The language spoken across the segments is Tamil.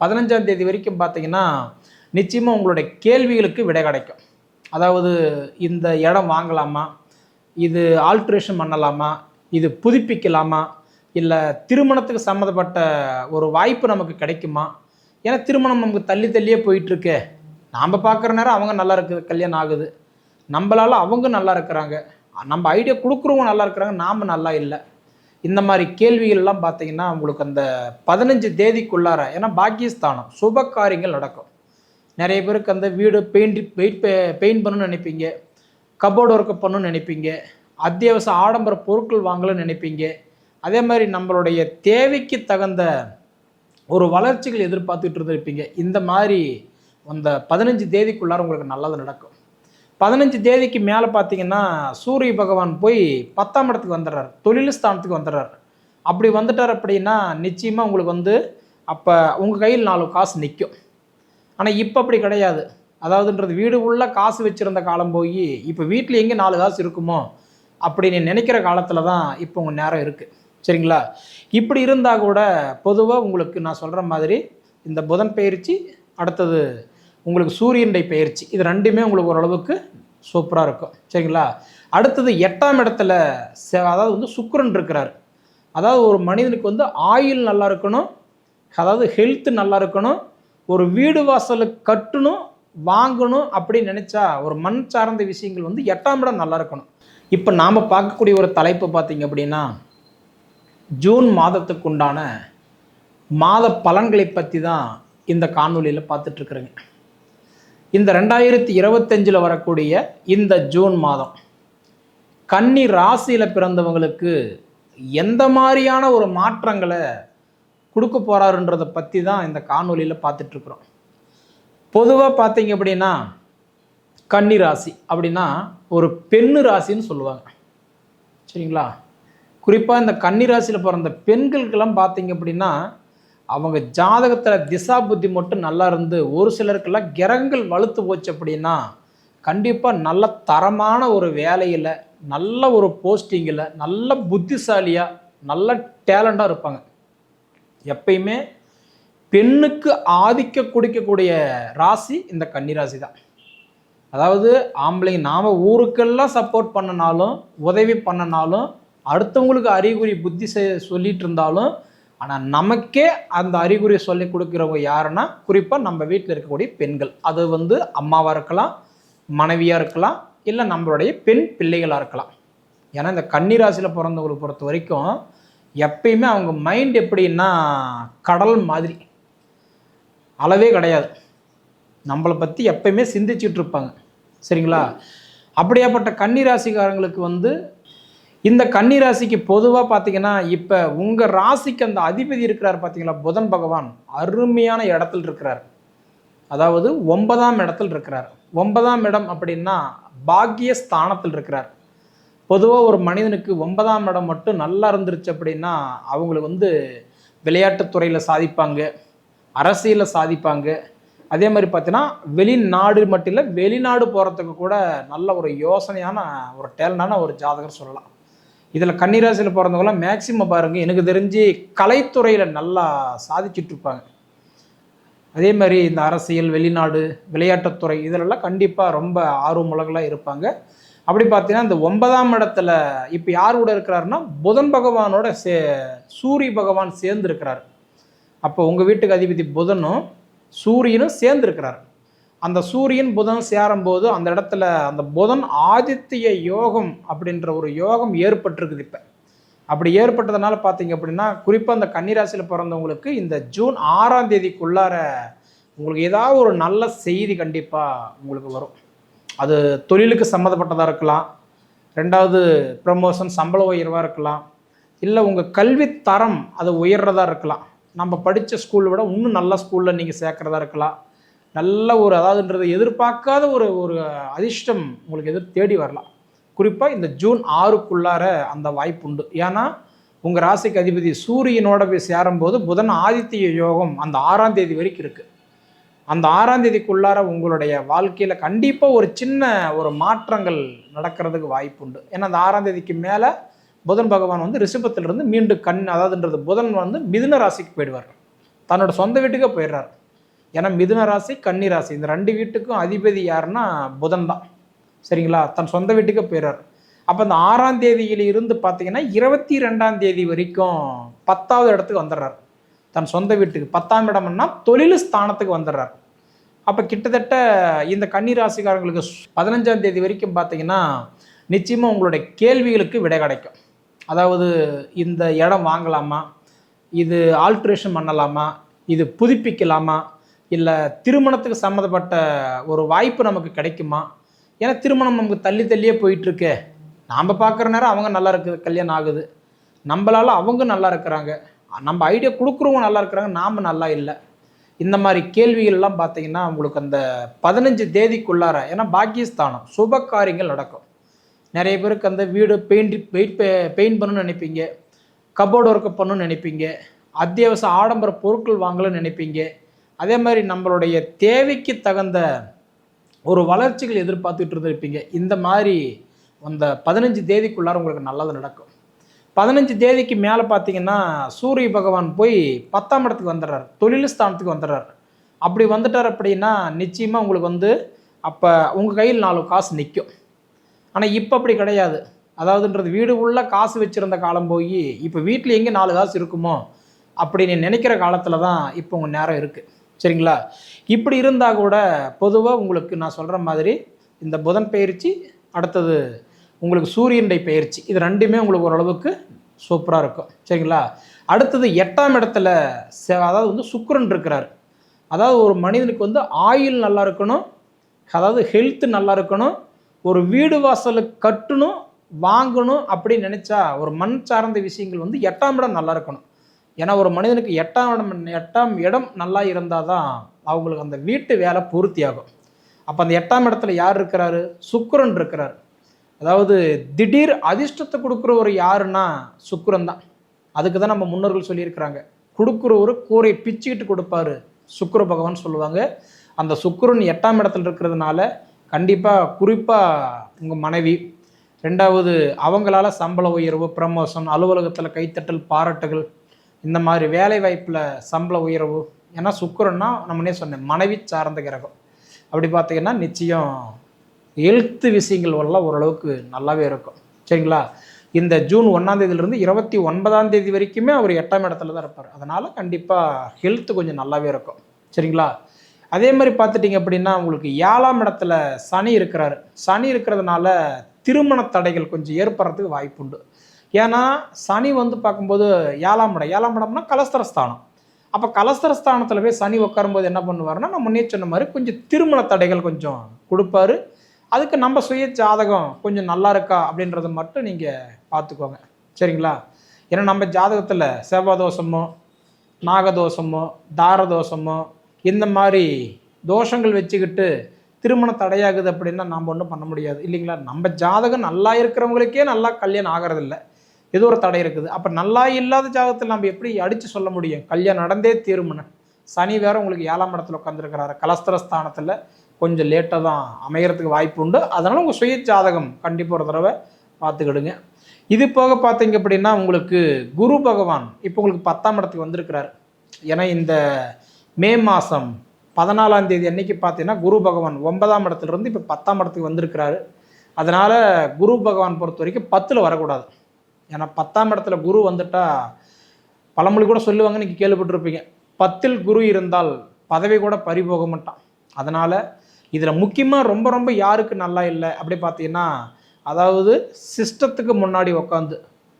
பதினஞ்சாம் தேதி வரைக்கும் பார்த்தீங்கன்னா நிச்சயமாக உங்களுடைய கேள்விகளுக்கு விடை கிடைக்கும். அதாவது இந்த இடம் வாங்கலாமா? இது ஆல்ட்ரேஷன் பண்ணலாமா? இது புதுப்பிக்கலாமா? இல்லை திருமணத்துக்கு சம்மந்தப்பட்ட ஒரு வாய்ப்பு நமக்கு கிடைக்குமா? ஏன்னா திருமணம் நமக்கு தள்ளி தள்ளியே போயிட்டுருக்கு. நாம் பார்க்குற நேரம் அவங்க நல்லா இருக்குது கல்யாணம் ஆகுது. நம்மளால் அவங்க நல்லா இருக்கிறாங்க. நம்ம ஐடியா கொடுக்குறவங்க நல்லா இருக்கிறாங்க நாம் நல்லா இல்லை. இந்த மாதிரி கேள்விகள்லாம் பார்த்தீங்கன்னா உங்களுக்கு அந்த பதினஞ்சு தேதிக்குள்ளார ஏன்னா பாக்கியஸ்தானம் சுப காரியங்கள் நடக்கும். நிறைய பேருக்கு அந்த வீடு பெயிண்ட் பெயிண்ட் பெயிண்ட் பண்ணணும்னு நினைப்பீங்க கபோர்டு ஒர்க்கு பண்ணணும்னு நினைப்பீங்க அத்தியாவசிய ஆடம்பர பொருட்கள் வாங்கணும்னு நினைப்பீங்க. அதே மாதிரி நம்மளுடைய தேவைக்கு தகுந்த ஒரு வளர்ச்சிகள் எதிர்பார்த்துட்டு இருந்திருப்பீங்க. இந்த மாதிரி அந்த பதினஞ்சு தேதிக்குள்ளார உங்களுக்கு நல்லது நடக்கும். பதினஞ்சு தேதிக்கு மேலே பார்த்தீங்கன்னா சூரிய பகவான் போய் பத்தாம் இடத்துக்கு வந்துடுறாரு. தொழில் ஸ்தானத்துக்கு வந்துடுறாரு. அப்படி வந்துட்டார் அப்படின்னா நிச்சயமாக உங்களுக்கு வந்து அப்போ உங்கள் கையில் நாலு காசு நிற்கும் ஆனால் இப்போ அப்படி கிடையாது. அதாவதுன்றது வீடு உள்ள காசு வச்சுருந்த காலம் போய் இப்போ வீட்டில் எங்கே நாலு காசு இருக்குமோ அப்படி நீ நினைக்கிற காலத்தில் தான் இப்போ உங்கள் நேரம் இருக்குது சரிங்களா? இப்படி இருந்தால் கூட பொதுவாக உங்களுக்கு நான் சொல்கிற மாதிரி இந்த புதன் பயிற்சி அடுத்தது உங்களுக்கு சூரியனுடைய பயிற்சி இது ரெண்டுமே உங்களுக்கு ஓரளவுக்கு சூப்பராக இருக்கும். சரிங்களா? அடுத்தது எட்டாம் இடத்துல அதாவது வந்து சுக்கரன் இருக்கிறார். அதாவது ஒரு மனிதனுக்கு வந்து ஆயுள் நல்லா இருக்கணும் அதாவது ஹெல்த்து நல்லா இருக்கணும் ஒரு வீடு வாசலுக்கு கட்டணும் வாங்கணும் அப்படின்னு நினச்சா ஒரு மண் சார்ந்த விஷயங்கள் வந்து எட்டாம் இடம் நல்லா இருக்கணும். இப்போ நாம் பார்க்கக்கூடிய ஒரு தலைப்பு பார்த்தீங்க அப்படின்னா ஜூன் மாதத்துக்கு உண்டான மாத பலன்களை பற்றி தான் இந்த காணொலியில் பார்த்துட்ருக்குறேங்க இந்த ரெண்டாயிரத்தி இருபத்தஞ்சில் வரக்கூடிய இந்த ஜூன் மாதம் கன்னி ராசியில் பிறந்தவங்களுக்கு எந்த மாதிரியான ஒரு மாற்றங்களை கொடுக்க போகிறாருன்றதை பற்றி தான் இந்த காணொலியில் பார்த்துட்ருக்குறோம் பொதுவாக பார்த்தீங்க அப்படின்னா கன்னி ராசி அப்படின்னா ஒரு பெண்ணு ராசின்னு சொல்லுவாங்க. சரிங்களா? குறிப்பாக இந்த கன்னி ராசியில் பிறந்த பெண்களுக்கெல்லாம் பார்த்தீங்க அப்படின்னா அவங்க ஜாதகத்தில் திசா புத்தி மட்டும் நல்லா இருந்து ஒரு சிலருக்கெல்லாம் கிரகங்கள் வலுத்து போச்சு அப்படின்னா கண்டிப்பாக நல்ல தரமான ஒரு வேலையில் நல்ல ஒரு போஸ்டிங்கில் நல்ல புத்திசாலியாக நல்ல டேலண்டாக இருப்பாங்க. எப்பயுமே பெண்ணுக்கு ஆதிக்க கொடுக்கக்கூடிய ராசி இந்த கன்னி ராசி தான் அதாவது ஆம்பளைங்க நாம் ஊருக்கெல்லாம் சப்போர்ட் பண்ணனாலும் உதவி பண்ணனாலும் அடுத்தவங்களுக்கு அறிகுறி புத்தி செ- சொல்லிட்டு இருந்தாலும் ஆனால் நமக்கே அந்த அறிகுறி சொல்லி கொடுக்குறவங்க யாருன்னா குறிப்பாக நம்ம வீட்டில் இருக்கக்கூடிய பெண்கள். அது வந்து அம்மாவாக இருக்கலாம் மனைவியாக இருக்கலாம் இல்லை நம்மளுடைய பெண் பிள்ளைகளாக இருக்கலாம். ஏன்னா இந்த கன்னிராசியில் பிறந்தவங்களை பொறுத்த வரைக்கும் எப்பயுமே அவங்க மைண்ட் எப்படின்னா கடல் மாதிரி. அளவே கிடையாது. நம்மளை பற்றி எப்பயுமே சிந்திச்சுட்டு இருப்பாங்க. சரிங்களா? அப்படியாப்பட்ட கன்னிராசிக்காரங்களுக்கு வந்து இந்த கன்னி ராசிக்கு பொதுவாக பார்த்தீங்கன்னா இப்போ உங்கள் ராசிக்கு அந்த அதிபதி இருக்கிறார் பார்த்தீங்களா புதன் பகவான் அருமையான இடத்துல இருக்கிறார். அதாவது ஒன்பதாம் இடத்துல இருக்கிறார். ஒன்பதாம் இடம் அப்படின்னா பாக்கிய ஸ்தானத்தில் இருக்கிறார். பொதுவாக ஒரு மனிதனுக்கு ஒன்பதாம் இடம் மட்டும் நல்லா இருந்துருச்சு அப்படின்னா அவங்களுக்கு வந்து விளையாட்டுத்துறையில் சாதிப்பாங்க அரசியலில் சாதிப்பாங்க. அதே மாதிரி பார்த்தீங்கன்னா வெளிநாடு மட்டும் இல்லை வெளிநாடு போகிறதுக்கு கூட நல்ல ஒரு யோசனையான ஒரு டேலண்டான ஒரு ஜாதகர் சொல்லலாம். இதில் கன்னிராசியில் பிறந்தவங்களாம் மேக்சிமம் பாருங்கள் எனக்கு தெரிஞ்சு கலைத்துறையில் நல்லா சாதிச்சுட்டு இருப்பாங்க. அதே மாதிரி இந்த அரசியல் வெளிநாடு விளையாட்டுத்துறை இதிலெல்லாம் கண்டிப்பாக ரொம்ப ஆர்வமுலகலாக இருப்பாங்க. அப்படி பார்த்தீங்கன்னா இந்த ஒன்பதாம் இடத்துல இப்போ யார் கூட இருக்கிறாருன்னா புதன் பகவானோட சே சூரிய பகவான் சேர்ந்து இருக்கிறார் அப்போ உங்கள் வீட்டுக்கு அதிபதி புதனும் சூரியனும் சேர்ந்து இருக்கிறார் அந்த சூரியன் புதன் சேரும்போது அந்த இடத்துல அந்த புதன் ஆதித்ய யோகம் அப்படின்ற ஒரு யோகம் ஏற்பட்டிருக்குது இப்போ. அப்படி ஏற்பட்டதுனால பார்த்தீங்க அப்படின்னா குறிப்பாக அந்த கன்னிராசியில் பிறந்தவங்களுக்கு இந்த ஜூன் ஆறாம் தேதிக்குள்ளார உங்களுக்கு ஏதாவது ஒரு நல்ல செய்தி கண்டிப்பாக உங்களுக்கு வரும். அது தொழிலுக்கு சம்மந்தப்பட்டதாக இருக்கலாம். ரெண்டாவது ப்ரமோஷன் சம்பள உயர்வாக இருக்கலாம். இல்லை உங்கள் கல்வி தரம் அது உயர்றதா இருக்கலாம். நம்ம படித்த ஸ்கூலை விட இன்னும் நல்ல ஸ்கூலில் நீங்கள் சேர்க்குறதா இருக்கலாம். நல்ல ஒரு அதாவதுன்றது எதிர்பார்க்காத ஒரு ஒரு அதிர்ஷ்டம் உங்களுக்கு எதிர் தேடி வரலாம். குறிப்பாக இந்த ஜூன் ஆறுக்குள்ளார அந்த வாய்ப்பு உண்டு. ஏன்னா உங்கள் ராசிக்கு அதிபதி சூரியனோட போய் சேரும்போது புதன் ஆதித்ய யோகம் அந்த ஆறாம் தேதி வரைக்கும் இருக்குது அந்த ஆறாம் தேதிக்குள்ளார உங்களுடைய வாழ்க்கையில் கண்டிப்பாக ஒரு சின்ன ஒரு மாற்றங்கள் நடக்கிறதுக்கு வாய்ப்பு உண்டு. ஏன்னா அந்த ஆறாம் தேதிக்கு மேலே புதன் பகவான் வந்து ரிஷபத்திலிருந்து மீண்டும் கண் அதாவதுன்றது புதன் வந்து மிதுன ராசிக்கு போயிடுவார். தன்னோட சொந்த வீட்டுக்கே போயிடுறாரு. ஏன்னா மிதுன ராசி கன்னி ராசி. இந்த ரெண்டு வீட்டுக்கும் அதிபதி யாருன்னா புதன் தான். சரிங்களா? தன் சொந்த வீட்டுக்கு போயிடுறார் அப்போ இந்த ஆறாம் தேதியில இருந்து பார்த்தீங்கன்னா இருபத்தி ரெண்டாம் தேதி வரைக்கும் பத்தாவது இடத்துக்கு வந்துடுறார். தன் சொந்த வீட்டுக்கு. பத்தாம் இடம்னா தொழில் ஸ்தானத்துக்கு வந்துடுறாரு. அப்போ கிட்டத்தட்ட இந்த கன்னி ராசிக்காரங்களுக்கு பதினஞ்சாம் தேதி வரைக்கும் பார்த்தீங்கன்னா நிச்சயமாக உங்களுடைய கேள்விகளுக்கு விடை கிடைக்கும். அதாவது இந்த இடம் வாங்கலாமா? இது ஆல்ட்ரேஷன் பண்ணலாமா? இது புதுப்பிக்கலாமா? இல்லை திருமணத்துக்கு சம்மந்தப்பட்ட ஒரு வாய்ப்பு நமக்கு கிடைக்குமா? ஏன்னா திருமணம் நமக்கு தள்ளி தள்ளியே போயிட்டுருக்கே. நாம் பார்க்குற நேரம் அவங்க நல்லா இருக்குது கல்யாணம் ஆகுது. நம்மளால அவங்க நல்லா இருக்கிறாங்க. நம்ம ஐடியா கொடுக்குறவங்க நல்லா இருக்கிறாங்க நாம் நல்லா இல்லை. இந்த மாதிரி கேள்விகள்லாம் பார்த்தீங்கன்னா உங்களுக்கு அந்த பதினஞ்சு தேதிக்குள்ளார ஏன்னா பாக்கியஸ்தானம் சுப காரியங்கள் நடக்கும். நிறைய பேருக்கு அந்த வீடு பெயிண்ட் பெயிண்ட் பெயிண்ட் பண்ணணும்னு நினைப்பீங்க. கபோர்டு ஒர்க்கு பண்ணணும்னு நினைப்பீங்க. அத்தியாவசிய ஆடம்பர பொருட்கள் வாங்கணும்னு நினைப்பீங்க. அதே மாதிரி நம்மளுடைய தேவைக்கு தகுந்த ஒரு வளர்ச்சிகள் எதிர்பார்த்துட்டு இருந்திருப்பீங்க. இந்த மாதிரி அந்த பதினஞ்சு தேதிக்குள்ளார உங்களுக்கு நல்லது நடக்கும். பதினஞ்சு தேதிக்கு மேலே பார்த்தீங்கன்னா சூரிய பகவான் போய் பத்தாம் இடத்துக்கு வந்துடுறார். தொழில் ஸ்தானத்துக்கு வந்துடுறார். அப்படி வந்துட்டார் அப்படின்னா நிச்சயமாக உங்களுக்கு வந்து அப்போ உங்கள் கையில் நாலு காசு நிற்கும் ஆனால் இப்போ அப்படி கிடையாது. அதாவதுன்றது வீடு உள்ள காசு வச்சுருந்த காலம் போய் இப்போ வீட்டில் எங்கே நாலு காசு இருக்குமோ? அப்படி நீ நினைக்கிற காலத்தில் தான் இப்போ உங்கள் நேரம் இருக்குது சரிங்களா? இப்படி இருந்தால் கூட பொதுவாக உங்களுக்கு நான் சொல்கிற மாதிரி இந்த புதன் பயிற்சி அடுத்தது உங்களுக்கு சூரியனுடைய பயிற்சி இது ரெண்டுமே உங்களுக்கு ஓரளவுக்கு சூப்பராக இருக்கும். சரிங்களா? அடுத்தது எட்டாம் இடத்துல அதாவது வந்து சுக்கரன் இருக்கிறார். அதாவது ஒரு மனிதனுக்கு வந்து ஆயுள் நல்லா இருக்கணும் அதாவது ஹெல்த் நல்லா இருக்கணும் ஒரு வீடு வாசலுக்கு கட்டணும் வாங்கணும் அப்படின்னு நினச்சா ஒரு மண் சார்ந்த விஷயங்கள் வந்து எட்டாம் இடம் நல்லா இருக்கணும். ஏன்னா ஒரு மனிதனுக்கு எட்டாம் இடம் எட்டாம் இடம் நல்லா இருந்தால் தான் அவங்களுக்கு அந்த வீட்டு வேலை பூர்த்தி ஆகும் அப்போ அந்த எட்டாம் இடத்துல யார் இருக்கிறாரு? சுக்கரன் இருக்கிறார். அதாவது திடீர் அதிர்ஷ்டத்தை கொடுக்குறவர் யாருன்னா சுக்கரன் தான். அதுக்கு தான் நம்ம முன்னோர்கள் சொல்லியிருக்கிறாங்க. கொடுக்குறவர் கூரை பிச்சுக்கிட்டு கொடுப்பாரு சுக்கர பகவான் சொல்லுவாங்க. அந்த சுக்கரன் எட்டாம் இடத்துல இருக்கிறதுனால கண்டிப்பாக குறிப்பாக உங்கள் மனைவி ரெண்டாவது அவங்களால சம்பள உயர்வு ப்ரமோஷன் அலுவலகத்தில் கைத்தட்டல் பாராட்டுகள் இந்த மாதிரி வேலை வாய்ப்பில் சம்பள உயர்வு ஏன்னா சுக்கிரன்னா நம்மனே சொன்னேன் மனைவி சார்ந்த கிரகம். அப்படி பார்த்தீங்கன்னா நிச்சயம் எழுத்து விஷயங்கள் எல்லாம் ஓரளவுக்கு நல்லாவே இருக்கும். சரிங்களா? இந்த ஜூன் ஒன்றாம் தேதியிலிருந்து இருபத்தி ஒன்பதாம் தேதி வரைக்குமே அவர் எட்டாம் இடத்துல தான் இருப்பார். அதனால் கண்டிப்பாக ஹெல்த்து கொஞ்சம் நல்லாவே இருக்கும். சரிங்களா? அதே மாதிரி பார்த்துட்டிங்க அப்படின்னா உங்களுக்கு ஏழாம் இடத்துல சனி இருக்கிறாரு. சனி இருக்கிறதுனால திருமண தடைகள் கொஞ்சம் ஏற்படுறதுக்கு வாய்ப்புண்டு. ஏன்னா சனி வந்து பார்க்கும்போது ஏழாம் இடம். ஏழாம் இடம்னா கலஸ்தரஸ்தானம். அப்போ கலஸ்தரஸ்தானத்தில் போய் சனி உட்காரும்போது என்ன பண்ணுவாருன்னா நான் முன்னே சொன்ன மாதிரி கொஞ்சம் திருமண தடைகள் கொஞ்சம் கொடுப்பாரு. அதுக்கு நம்ம சுய ஜாதகம் கொஞ்சம் நல்லா இருக்கா அப்படின்றத மட்டும் நீங்கள் பார்த்துக்கோங்க. சரிங்களா? ஏன்னா நம்ம ஜாதகத்தில் செவ்வாய் தோஷமோ நாகதோஷமோ தாரதோஷமோ இந்த மாதிரி தோஷங்கள் வச்சுக்கிட்டு திருமண தடையாகுது அப்படின்னா நாம் ஒன்றும் பண்ண முடியாது. இல்லைங்களா? நம்ம ஜாதகம் நல்லா இருக்கிறவங்களுக்கே நல்லா கல்யாணம் ஆகிறதில்ல. ஏதோ ஒரு தடை இருக்குது. அப்போ நல்லா இல்லாத ஜாதகத்தில் நம்ம எப்படி அடித்து சொல்ல முடியும்? கல்யாணம் நடந்தே தீருமனு. சனி வேற உங்களுக்கு ஏழாம் இடத்துல உட்காந்துருக்கிறாரு கலஸ்தரஸ்தானத்தில் கொஞ்சம் லேட்டாக தான் அமையறதுக்கு வாய்ப்பு உண்டு. அதனால் உங்கள் சுய ஜாதகம் கண்டிப்பாக ஒரு தடவை பார்த்துக்கிடுங்க. இது போக பார்த்தீங்க அப்படின்னா உங்களுக்கு குரு பகவான் இப்போ உங்களுக்கு பத்தாம் இடத்துக்கு வந்திருக்கிறார். ஏன்னா இந்த மே மாதம் பதினாலாம் தேதி அன்னைக்கு பார்த்தீங்கன்னா குரு பகவான் ஒன்பதாம் இடத்துலேருந்து இப்போ பத்தாம் இடத்துக்கு வந்திருக்கிறாரு. அதனால் குரு பகவான் பொறுத்த வரைக்கும் பத்தில் வரக்கூடாது. ஏன்னா பத்தாம் இடத்துல குரு வந்துட்டா பழமொழி கூட சொல்லுவாங்க நீங்கள் கேள்விப்பட்டிருப்பீங்க. பத்தில் குரு இருந்தால் பதவி கூட பறி போக மாட்டான். அதனால் இதில் முக்கியமாக ரொம்ப ரொம்ப யாருக்கு நல்லா இல்லை அப்படி பார்த்தீங்கன்னா அதாவது சிஸ்டத்துக்கு முன்னாடி உட்காந்து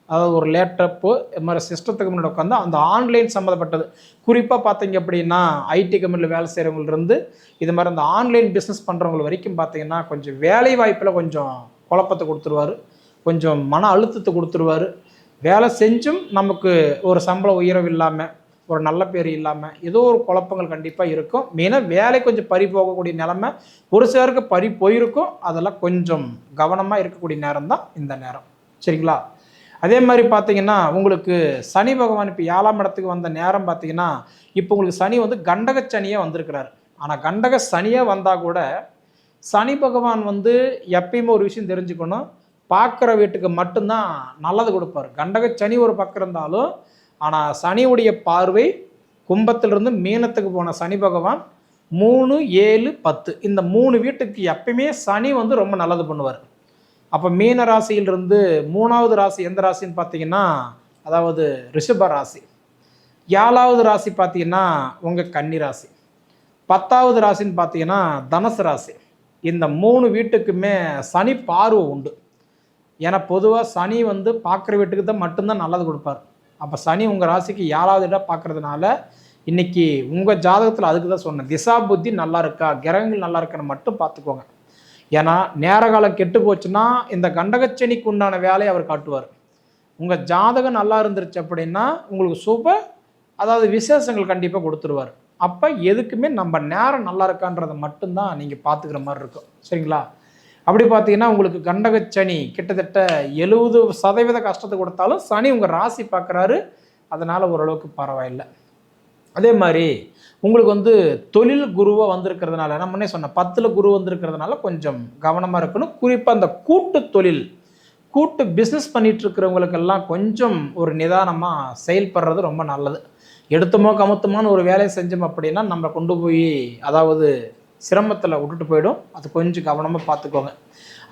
அதாவது ஒரு லேப்டாப்பு இது மாதிரி சிஸ்டத்துக்கு முன்னாடி உட்காந்து அந்த ஆன்லைன் சம்மந்தப்பட்டது குறிப்பாக பார்த்தீங்க அப்படின்னா ஐடி கம்பெனியில் வேலை செய்கிறவங்கலேருந்து இது மாதிரி அந்த ஆன்லைன் பிஸ்னஸ் பண்ணுறவங்க வரைக்கும் பார்த்தீங்கன்னா கொஞ்சம் வேலை வாய்ப்பில் கொஞ்சம் குழப்பத்தை கொடுத்துருவாரு. கொஞ்சம் மன அழுத்தத்தை கொடுத்துருவாரு. வேலை செஞ்சும் நமக்கு ஒரு சம்பள உயர்வு இல்லாமல் ஒரு நல்ல பேர் இல்லாமல் ஏதோ ஒரு குழப்பங்கள் கண்டிப்பாக இருக்கும். மெயினாக வேலை கொஞ்சம் பறி போகக்கூடிய நிலமை ஒரு சிலருக்கு பறி போயிருக்கும். அதெல்லாம் கொஞ்சம் கவனமாக இருக்கக்கூடிய நேரம் தான் இந்த நேரம். சரிங்களா? அதே மாதிரி பார்த்தீங்கன்னா உங்களுக்கு சனி பகவான் இப்போ ஏழாம் இடத்துக்கு வந்த நேரம் பார்த்தீங்கன்னா இப்போ உங்களுக்கு சனி வந்து கண்டக சனியாக வந்திருக்கிறாரு. ஆனால் கண்டக சனியாக வந்தால் கூட சனி பகவான் வந்து எப்பயுமே ஒரு விஷயம் தெரிஞ்சுக்கணும். பார்க்குற வீட்டுக்கு மட்டும்தான் நல்லது கொடுப்பாரு. கண்டக சனி ஒரு பக்கம் இருந்தாலும் ஆனால் சனியுடைய பார்வை கும்பத்திலிருந்து மீனத்துக்கு போன சனி பகவான் மூணு ஏழு பத்து. இந்த மூணு வீட்டுக்கு எப்பயுமே சனி வந்து ரொம்ப நல்லது பண்ணுவார். அப்போ மீன ராசியிலிருந்து மூணாவது ராசி எந்த ராசின்னு பார்த்தீங்கன்னா அதாவது ரிஷப ராசி. ஏழாவது ராசி பார்த்தீங்கன்னா உங்கள் கன்னி ராசி. பத்தாவது ராசின்னு பார்த்தீங்கன்னா தனுசு ராசி. இந்த மூணு வீட்டுக்குமே சனி பார்வை உண்டு. ஏன்னா பொதுவாக சனி வந்து பார்க்குற வீட்டுக்கு தான் மட்டும்தான் நல்லது கொடுப்பார். அப்போ சனி உங்கள் ராசிக்கு ஏழாவது இடம் பார்க்கறதுனால இன்னைக்கு உங்கள் ஜாதகத்தில் அதுக்கு தான் சொன்னேன். திசா புத்தி நல்லா இருக்கா? கிரகங்கள் நல்லா இருக்கான்னு மட்டும் பார்த்துக்கோங்க. ஏன்னா நேர காலம் கெட்டு போச்சுன்னா இந்த கண்டகச்சனிக்கு உண்டான வேலையை அவர் காட்டுவார். உங்கள் ஜாதகம் நல்லா இருந்துருச்சு அப்படின்னா உங்களுக்கு சுப அதாவது விசேஷங்கள் கண்டிப்பாக கொடுத்துருவார். அப்போ எதுக்குமே நம்ம நேரம் நல்லா இருக்கான்றதை மட்டும்தான் நீங்கள் பார்த்துக்கிற மாதிரி இருக்கும். சரிங்களா? அப்படி பார்த்தீங்கன்னா உங்களுக்கு கண்டகச்சனி கிட்டத்தட்ட எழுபது சதவீத கஷ்டத்தை கொடுத்தாலும் சனி உங்கள் ராசி பார்க்குறாரு. அதனால் ஓரளவுக்கு பரவாயில்லை. அதே மாதிரி உங்களுக்கு வந்து தொழில் குருவாக வந்திருக்கிறதுனால நான் முன்னே சொன்னேன் பத்தில் குரு வந்திருக்கிறதுனால கொஞ்சம் கவனமாக இருக்கணும். குறிப்பாக அந்த கூட்டு தொழில் கூட்டு பிஸ்னஸ் பண்ணிட்டு இருக்கிறவங்களுக்கெல்லாம் கொஞ்சம் ஒரு நிதானமாக செயல்படுறது ரொம்ப நல்லது. எடுத்தமோ கமுத்தமான ஒரு வேலையை செஞ்சோம் அப்படின்னா நம்ம கொண்டு போய் அதாவது சிரமத்தில் விட்டுட்டு போயிடும். அது கொஞ்சம் கவனமாக பார்த்துக்கோங்க.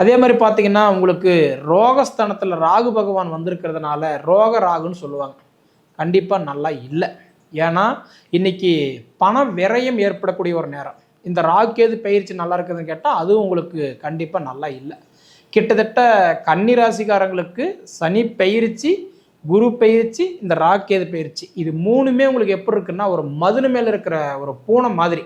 அதே மாதிரி பார்த்தீங்கன்னா உங்களுக்கு ரோகஸ்தானத்தில் ராகு பகவான் வந்திருக்கிறதுனால ரோக ராகுன்னு சொல்லுவாங்க. கண்டிப்பாக நல்லா இல்லை. ஏன்னா இன்னைக்கு பண விரயம் ஏற்படக்கூடிய ஒரு நேரம். இந்த ராகுக்கேது பயிற்சி நல்லா இருக்குதுன்னு கேட்டால் அதுவும் உங்களுக்கு கண்டிப்பாக நல்லா இல்லை. கிட்டத்தட்ட கன்னி ராசிக்காரங்களுக்கு சனி பயிற்சி குரு பயிற்சி இந்த ராக்கேது பயிற்சி. இது மூணுமே உங்களுக்கு எப்படி இருக்குன்னா ஒரு மதுனு மேலே இருக்கிற ஒரு பூனை மாதிரி.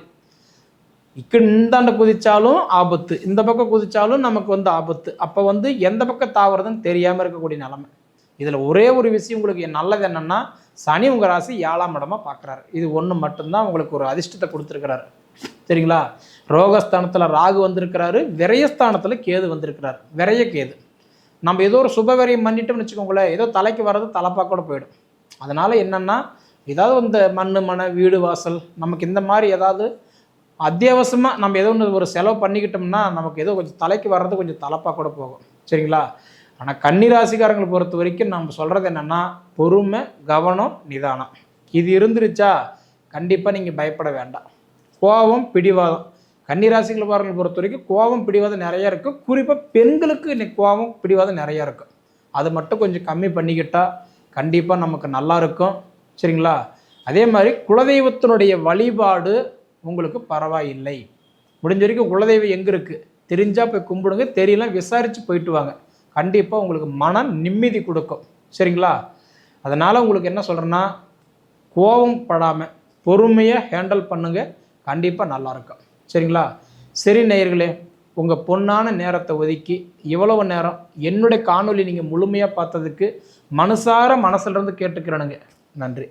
இக்கு இந்தாண்ட குதிச்சாலும் ஆபத்து இந்த பக்கம் குதிச்சாலும் நமக்கு வந்து ஆபத்து. அப்போ வந்து எந்த பக்கம் தாவறதுன்னு தெரியாமல் இருக்கக்கூடிய நிலமை. இதில் ஒரே ஒரு விஷயம் உங்களுக்கு நல்லது என்னென்னா சனி உங்கள் ராசி ஏழாம் இடமா பார்க்குறாரு இது ஒன்று மட்டும்தான் உங்களுக்கு ஒரு அதிர்ஷ்டத்தை கொடுத்துருக்கிறாரு. சரிங்களா? ரோகஸ்தானத்தில் ராகு வந்திருக்கிறாரு விரயஸ்தானத்தில் கேது வந்திருக்கிறாரு. விரைய கேது. நம்ம ஏதோ ஒரு சுபவிரயம் பண்ணிட்டோம்னு வச்சுக்கோங்களேன் ஏதோ தலைக்கு வர்றது தலைப்பாக கூட போயிடும். அதனால் என்னென்னா ஏதாவது இந்த மண் மன வீடு வாசல் நமக்கு இந்த மாதிரி ஏதாவது அத்தியாவசியமாக நம்ம ஏதோ ஒன்று ஒரு செலவு பண்ணிக்கிட்டோம்னா நமக்கு ஏதோ கொஞ்சம் தலைக்கு வர்றது கொஞ்சம் தலைப்பாக கூட போகும். சரிங்களா? ஆனால் கன்னிராசிக்காரங்களை பொறுத்த வரைக்கும் நம்ம சொல்கிறது என்னென்னா பொறுமை கவனம் நிதானம். இது இருந்துருச்சா? கண்டிப்பாக நீங்கள் பயப்பட வேண்டாம். கோபம் பிடிவாதம். கன்னிராசிக்காரங்களை பொறுத்த வரைக்கும் கோபம் பிடிவாதம் நிறையா இருக்கும் குறிப்பாக பெண்களுக்கு இன்னைக்கு கோபம் பிடிவாதம் நிறையா இருக்கும் அது மட்டும் கொஞ்சம் கம்மி பண்ணிக்கிட்டால் கண்டிப்பாக நமக்கு நல்லா இருக்கும். சரிங்களா? அதே மாதிரி குலதெய்வத்தினுடைய வழிபாடு உங்களுக்கு பரவாயில்லை. முடிஞ்ச வரைக்கும் குலதெய்வம் எங்கே இருக்குது தெரிஞ்சால் போய் கும்பிடுங்க. தெரியல விசாரித்து போயிட்டு வாங்க. கண்டிப்பாக உங்களுக்கு மனம் நிம்மதி கொடுக்கும். சரிங்களா? அதனால் உங்களுக்கு என்ன சொல்கிறேன்னா கோபம் படாமல் பொறுமையாக ஹேண்டில் பண்ணுங்கள் கண்டிப்பாக நல்லாயிருக்கும் சரிங்களா? சரி நேயர்களே உங்கள் பொன்னான நேரத்தை ஒதுக்கி இவ்வளவு நேரம் என்னுடைய காணொலி நீங்கள் முழுமையாக பார்த்ததுக்கு மனசார மனசுலேருந்து கேட்டுக்கிறேனுங்க. நன்றி.